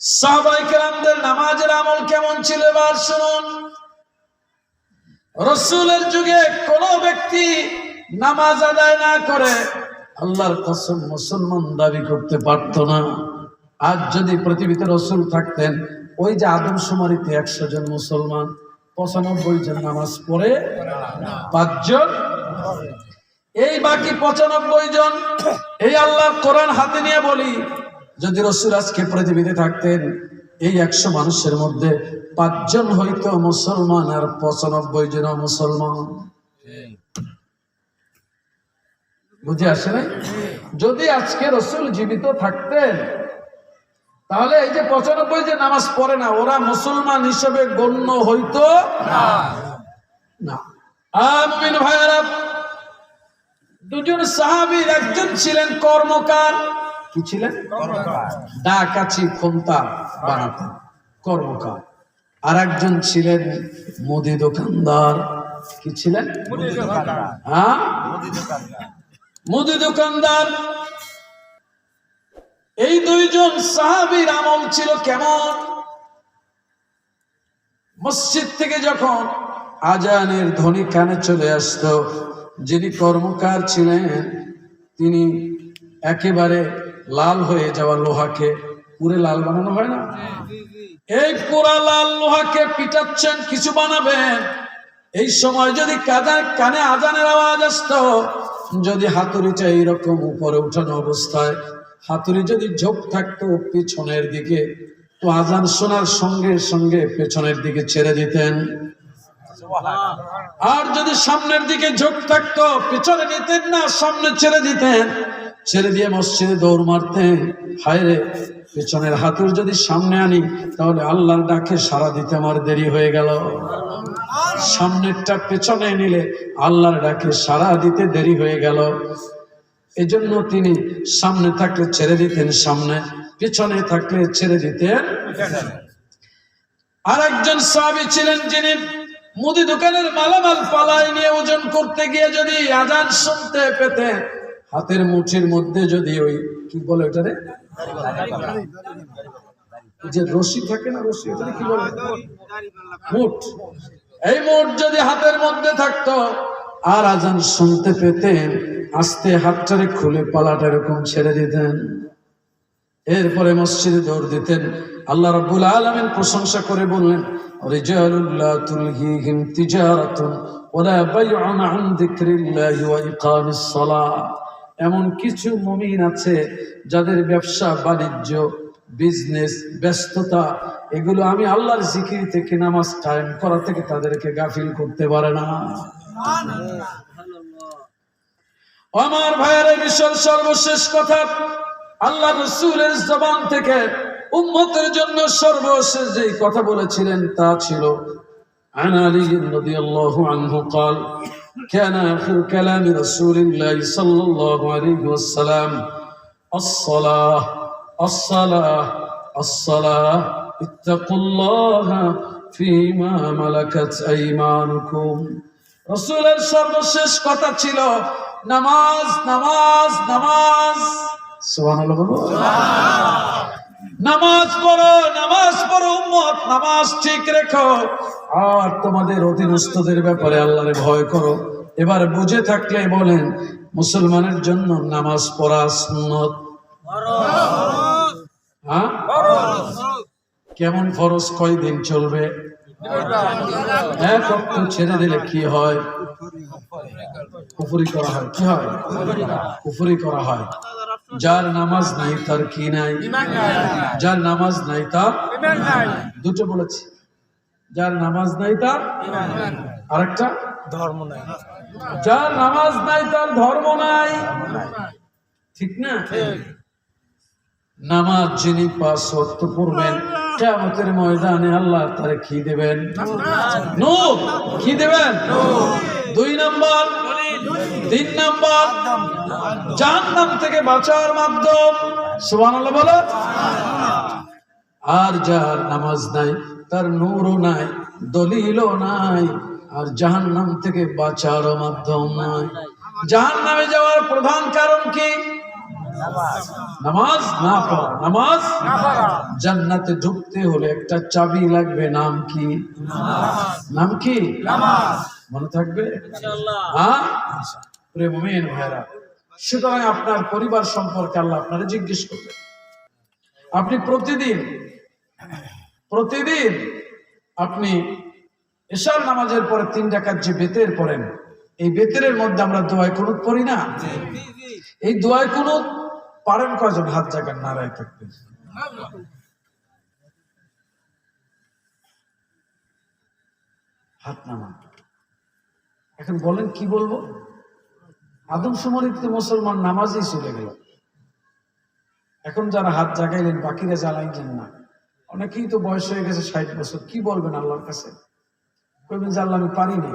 সাহবাইকেরামদের নামাজের আমল কেমন ছিল এবার শুনুন। রসুলের যুগে কোন ব্যক্তি নামাজ আদায় না করে আল্লাহর কসম মুসলমান দাবি করতে পারত না। আজ যদি পৃথিবীতে রসুল থাকতেন, ওই যে আদমশুমারিতে একশো জন মুসলমান, পঁচানব্বই জন নামাজ পড়ে, পাঁচজন এই বাকি পঁচানব্বই জন, এই আল্লাহ কোরআন হাতে নিয়ে বলি যদি রসুল আজকে পৃথিবীতে থাকতেন, এই একশো মানুষের মধ্যে পাঁচজন হইতো মুসলমান আর পঁচানব্বই জন মুসলমান। বুঝে আসে নাই? যদি আজকে রসুল জীবিত থাকতেন, তাহলে এই যে পঁচানব্বই যে নামাজ পড়ে না, ওরা মুসলমান হিসেবে গণ্য হইতো না। দুজন সাহাবীর একজন ছিলেন কর্মকার কি ছিলেন ডাকাছি খন্তা বানাতেন কর্মকার। আর একজন ছিলেন মুদি দোকানদার। কি ছিলেন? হ্যাঁ? মুদি দোকানদার। এই দুইজন সাহাবীর আমল ছিল কেমন? মসজিদ থেকে যখন আজানের ধ্বনি কানে চলে আসতো যিনি কর্মকার ছিলেন তিনি একেবারে লাল হয়ে যাওয়া লোহাকে, পুরে লাল বানানো হয় না? এই পুরা লাল লোহাকে পিটাচ্ছেন, কিছু বানাবেন? এই সময় যদি কাদার কানে আজানের আওয়াজ আসতো, যদি হাতুড়িটা এইরকম উপরে উঠানো অবস্থায়, হাতুড়ি যদি ঝোঁক থাকতো পিছনের দিকে, তো আজান শোনার সঙ্গে সঙ্গে পেছনের দিকে ছেড়ে দিতেন। আর যদি সামনের দিকে ঝোঁক থাকতো, পিছনে নিতেন না, সামনে ছেড়ে দিতেন। ছেড়ে দিয়ে মসজিদে দৌড় মারতে। হায় রে পেছনের হাতুর যদি সামনে আনি, তাহলে আল্লাহর ডাকে সারা দিতে আমার দেরি হয়ে গেল। সামনেরটা পেছনে নিলে আল্লাহর ডাকে সারা দিতে দেরি হয়ে গেল। এজন্য তিনি সামনে থাকলে ছেড়ে দিতেন সামনে, পিছনে থাকলে ছেড়ে দিতেন। আর একজন সাহাবী ছিলেন যিনি মুদি দোকানের মালামাল পালায় নিয়ে ওজন করতে গিয়ে যদি আজান শুনতে পেতেন হাতের মুঠির মধ্যে যদি ওই, কি বলে ওটারে যে রশি থাকে না রশি কি বলে? মুঠ। এই মুঠ যদি হাতের মধ্যে থাকতো, আর আজান শুনতে পেতেন, আস্তে হাতটারে খুলে পালাটা এরকম ছেড়ে দিতেন। এরপরে মসজিদে দৌড় দিতেন। আল্লাহ রাব্বুল আলামিন প্রশংসা করে বললেন, রিজালুল্লাহ তুলহিহিম তিজারাতুন ওয়ালা বাইউন আন যিকরিল্লাহি ওয়া ইকামিস সালাহ এমন কিছু মমিন আছে যাদের ব্যবসা, বাণিজ্য বিজনেস ব্যস্ততা, এগুলো আমি আল্লাহর জিকির থেকে, নামাজ কায়েম করা থেকে তাদেরকে গাফিল করতে পারে না। আমার ভাইয়ের মিশন সর্বশেষ কথা আল্লাহ রসুলের জবান থেকে উম্মতের জন্য সর্বশেষ যে কথা বলেছিলেন তা ছিল আনালি নদী আনহু কাল كان آخر كلام رسول الله صلى الله عليه وسلم الصلاة الصلاة الصلاة اتقوا الله فيما ملكت أيمانكم রসুলের সর্বশেষ কথা ছিল নামাজ নামাজ নামাজ সুবহানাল্লাহ বলো নামাজ পড়ো নামাজ পড়ো, উম্মত, নামাজ ঠিক রেখো। আর তোমাদের অধীনস্থদের ব্যাপারে আল্লাহরে ভয় করো। এবার বুঝে থাকলে বলেন, মুসলমানের জন্য নামাজ পড়া সুন্নত। হ্যাঁ? কেমন ফরজ? কয়দিন চলবে? ছেড়ে দিলে কি হয়? কুফুরি করা হয়। কি হয়? কুফুরি করা হয়। যার নামাজ নাই তার কি নাই? যার নামাজ নাই তার দুটো বলেছি। যার নামাজ নাই তার আরেকটা? ধর্ম নাই। যার নামাজ নাই তার ধর্ম নাই। ঠিক না? নামাজ যিনি পাঁচ অর্থ পড়বেন কেমতের ময়দানে আল্লাহ তারে কি দেবেন? কি দেবেন? দুই নম্বর তিন নম্বর জাহান্নাম থেকে বাঁচার মাধ্যম। সুবহানাল্লাহ বলো। আর যার নামাজ নাই তার নূরও নাই দলিলও নাই আর জাহান্নাম থেকে বাঁচার মাধ্যম নাই। জাহান্নামে যাওয়ার প্রধান কারণ কি? নামাজ না পড়া। নামাজ জান্নাতে ঢুকতে হলে একটা চাবি লাগবে নাম কি? নাম কি? মনে থাকবে? হ্যাঁ? সুতরাং আপনার পরিবার সম্পর্কে আল্লাহ আপনারা জিজ্ঞেস করবেন। আপনি প্রতিদিন প্রতিদিন আপনি এশার নামাজের পরে তিন টাকার যে বেতের পড়েন, এই বেতের মধ্যে আমরা দোয়ায় কুনুত পড়ি না? এই দোয়ায় কুনুত পারেন কয়জন? হাত জায়গার নারায় থাকতে। হাত নামান। এখন বলেন কি বলব? আদমশুমারিতে মুসলমান নামাজেই চলে গেল। এখন যারা হাত জাগাইলেন বাকিরা জ্বালাইলেন না। অনেকেই তো বয়স হয়ে গেছে ষাট বছর। কি বলবেন আল্লাহর কাছে? বলবেন যে আল্লাহ আমি পারিনি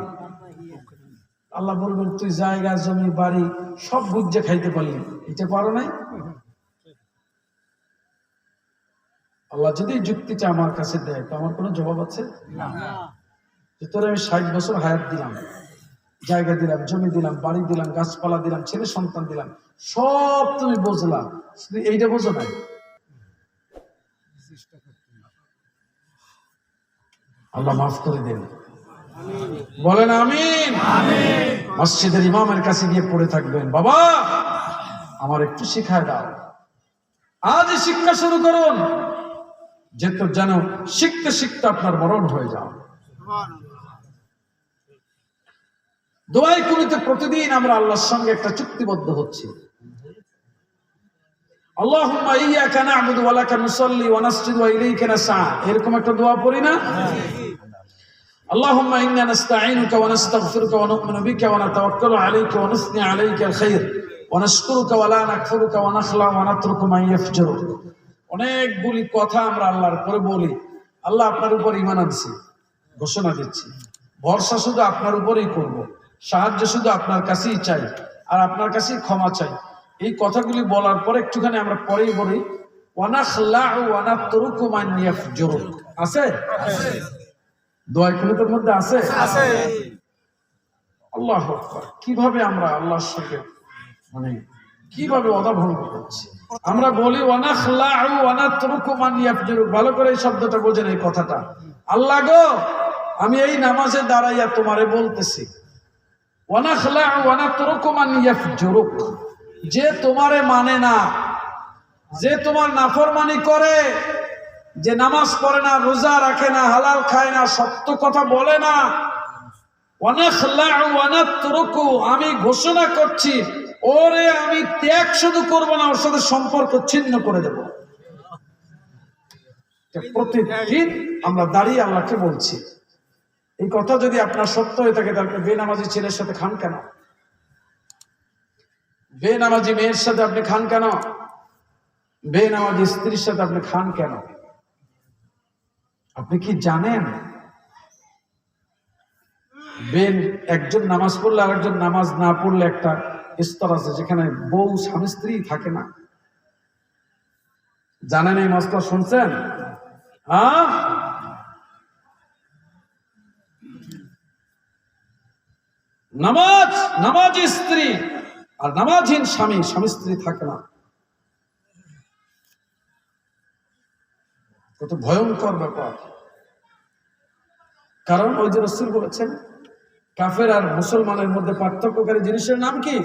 আল্লাহ বলবেন তুই জায়গা জমি বাড়ি সব বুঝে খাইতে পারলি। এটা পারো নাই? আল্লাহ যদি যুক্তিটা আমার কাছে দেয় তো আমার কোনো জবাব আছে? যে তোরে আমি ষাট বছর হায়াত দিলাম। জায়গা দিলাম, জমি দিলাম, বাড়ি দিলাম, গাছপালা দিলাম, ছেলে সন্তান দিলাম, সব তুমি বুঝলা। এইটা বোঝো নাই? আল্লাহ মাফ করে দেন। বলেন আমিন। মসজিদের ইমামের কাছে গিয়ে পড়ে থাকবেন। বাবা, আমার একটু শিখায় দাও। আজ শিক্ষা শুরু করুন। যে তো যেন শিখতে শিখতে আপনার মরণ হয়ে যাও। দোয়াই কুলিতে প্রতিদিন আমরা আল্লাহর সঙ্গে একটা চুক্তিবদ্ধ হচ্ছি আল্লাহুম্মা ইyyaka না'বুদু ওয়া লাকা নুসাল্লি ওয়া নাসজুদু ওয়া ইলাইকা নাসআ এরকম একটা দোয়া পড়ি না اللهم إنا نستعينك ونستغفرك ونؤمن بك ونتوكل عليك ونثني عليك الخير ونشكرك ولا نكفرك ونخلع ونترك من يفجرك অনেকগুলি কথা আমরা আল্লাহর পরে বলি আল্লাহ আপনার উপর ইমান আনছি ঘোষণা দিচ্ছি ভরসা শুধু আপনার উপরেই করব। সাহায্য শুধু আপনার কাছেই চাই আর আপনার কাছেই ক্ষমা চাই। এই কথাগুলি বলার পরে একটুখানি আমরা পরেই বলি মান ইয়াফজুরুক। আছে? দোয়া কুনুতের মধ্যে আছে? আল্লাহ আকবার। কীভাবে আমরা আল্লাহর সঙ্গে মানে কীভাবে অদাভঙ্গ করছি? আমরা বলি ওয়ানাখলাউ ওয়ানাতরুকু ভালো করে এই শব্দটা বোঝেন এই কথাটা। আল্লাহ গো আমি এই নামাজে দাঁড়াইয়া তোমারে বলতেছি ইয়াফজুরুক। যে তোমারে মানে না যে তোমার নাফরমানি করে যে নামাজ পড়ে না রোজা রাখে না হালাল খায় না সত্য কথা বলে না আমি ঘোষণা করছি ওরে আমি ত্যাগ শুধু করব না ওর সাথে সম্পর্ক ছিন্ন করে দেব। প্রতিদিন আমরা দাঁড়িয়ে আল্লাহকে বলছি। এই কথা যদি আপনার সত্য হয়ে থাকে, তাহলে বেনামাজি ছেলের সাথে খান কেন? বেনামাজি মেয়ের সাথে আপনি খান কেন? বেনামাজি স্ত্রীর সাথে আপনি খান কেন? আপনি কি জানেন? বেন, একজন নামাজ পড়লে আরেকজন নামাজ না পড়লে একটা স্তর আছে যেখানে বউ, স্বামী, স্ত্রী থাকে না। জানেন এই মস্ত শুনছেন? হ্যাঁ? নামাজ নামাজ স্ত্রী। আর নামাজহীন স্বামী স্বামী স্ত্রী থাকে না। কত ভয়ঙ্কর ব্যাপার। কারণ ওই যে রসুল বলেছেন, কাফের আর মুসলমানের মধ্যে পার্থক্যকারী জিনিসের নাম কি?